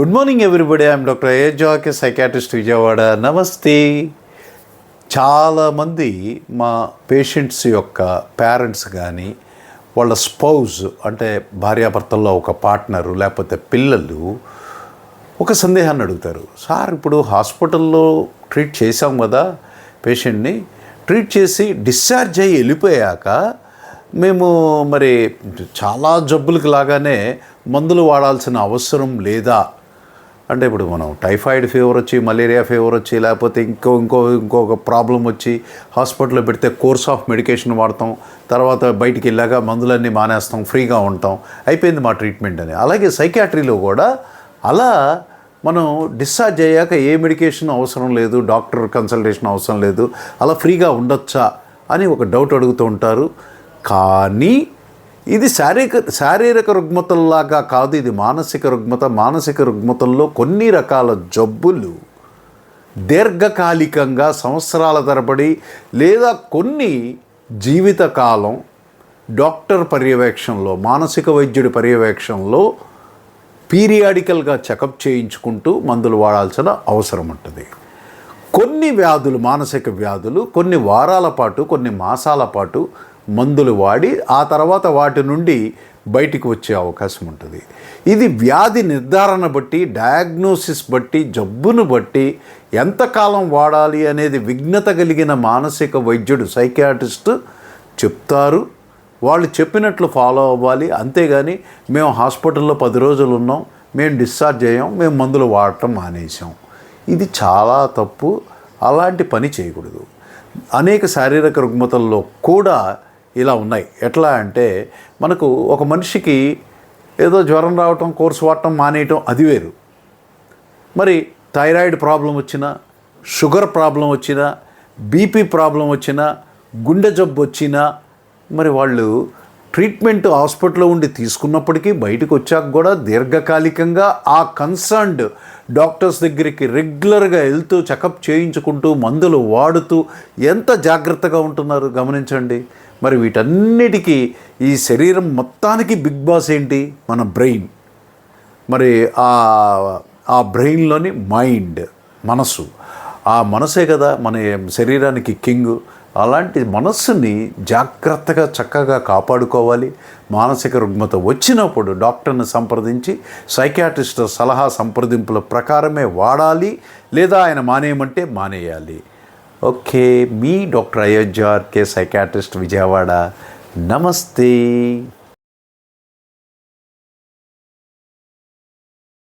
Good morning everybody I'm doctor ఏ జాకే psychiatrist Vijayawada నమస్తే చాలామంది మా పేషెంట్స్ యొక్క పేరెంట్స్ కానీ వాళ్ళ స్పౌజ్ అంటే భార్యాభర్తల్లో ఒక పార్ట్నరు లేకపోతే పిల్లలు ఒక సందేహాన్ని అడుగుతారు. సార్ ఇప్పుడు హాస్పిటల్లో ట్రీట్ చేసాం కదా పేషెంట్ని ట్రీట్ చేసి డిశ్చార్జ్ అయ్యి వెళ్ళిపోయాక మేము మరి చాలా జబ్బులకు లాగానే మందులు వాడాల్సిన అవసరం లేదా అంటే ఇప్పుడు మనం టైఫాయిడ్ ఫీవర్ వచ్చి మలేరియా ఫీవర్ వచ్చి లేకపోతే ఇంకో ఇంకో ఇంకొక ప్రాబ్లం వచ్చి హాస్పిటల్లో పెడితే కోర్స్ ఆఫ్ మెడికేషన్ వాడతాం. తర్వాత బయటికి వెళ్ళాక మందులన్నీ మానేస్తాం ఫ్రీగా ఉంటాం. అయిపోయింది మా ట్రీట్మెంట్ అని. అలాగే సైకాట్రీలో కూడా అలా మనం డిశ్చార్జ్ అయ్యాక ఏ మెడికేషన్ అవసరం లేదు డాక్టర్ కన్సల్టేషన్ అవసరం లేదు అలా ఫ్రీగా ఉండొచ్చా అని ఒక డౌట్ అడుగుతూ ఉంటారు. కానీ ఇది శారీరక శారీరక రుగ్మతల్లాగా కాదు ఇది మానసిక రుగ్మత. మానసిక రుగ్మతల్లో కొన్ని రకాల జబ్బులు దీర్ఘకాలికంగా సంవత్సరాల తరబడి లేదా కొన్ని జీవితకాలం డాక్టర్ పర్యవేక్షణలో మానసిక వైద్యుడి పర్యవేక్షణలో పీరియాడికల్గా చెకప్ చేయించుకుంటూ మందులు వాడాల్సిన అవసరం ఉంటుంది. కొన్ని వ్యాధులు మానసిక వ్యాధులు కొన్ని వారాల పాటు కొన్ని మాసాల పాటు మందులు వాడి ఆ తర్వాత వాటి నుండి బయటికి వచ్చే అవకాశం ఉంటుంది. ఇది వ్యాధి నిర్ధారణ బట్టి డయాగ్నోసిస్ బట్టి జబ్బును బట్టి ఎంతకాలం వాడాలి అనేది విఘ్నత కలిగిన మానసిక వైద్యుడు సైకియాట్రిస్ట్ చెప్తారు. వాళ్ళు చెప్పినట్లు ఫాలో అవ్వాలి. అంతేగాని మేము హాస్పిటల్లో పది రోజులు ఉన్నాం మేము డిశ్చార్జ్ అయ్యాం మేము మందులు వాడటం మానేసాం ఇది చాలా తప్పు. అలాంటి పని చేయకూడదు. అనేక శారీరక రుగ్మతల్లో కూడా ఇలా ఉన్నాయి. ఎట్లా అంటే మనకు ఒక మనిషికి ఏదో జ్వరం రావటం కోర్సు వాడటం మానేయటం అది వేరు. మరి థైరాయిడ్ ప్రాబ్లం వచ్చినా షుగర్ ప్రాబ్లం వచ్చినా బీపీ ప్రాబ్లం వచ్చినా గుండె జబ్బు వచ్చినా మరి వాళ్ళు ట్రీట్మెంట్ హాస్పిటల్లో ఉండి తీసుకున్నప్పటికీ బయటకు వచ్చాక కూడా దీర్ఘకాలికంగా ఆ కన్సర్న్డ్ డాక్టర్స్ దగ్గరికి రెగ్యులర్గా వెళ్తూ చెకప్ చేయించుకుంటూ మందులు వాడుతూ ఎంత జాగ్రత్తగా ఉంటున్నారు గమనించండి. మరి వీటన్నిటికీ ఈ శరీరం మొత్తానికి బిగ్ బాస్ ఏంటి? మన బ్రెయిన్. మరి ఆ ఆ బ్రెయిన్లోని మైండ్ మనసు ఆ మనసే కదా మన శరీరానికి కింగ్. అలాంటి మనస్సుని జాగ్రత్తగా చక్కగా కాపాడుకోవాలి. మానసిక రుగ్మత వచ్చినప్పుడు డాక్టర్ని సంప్రదించి సైకాట్రిస్ట్ సలహా సంప్రదింపుల ప్రకారమే వాడాలి. లేదా ఆయన మానేయమంటే మానేయాలి. ఓకే మీ doctor Ayodhya K psychiatrist Vijayawada నమస్తే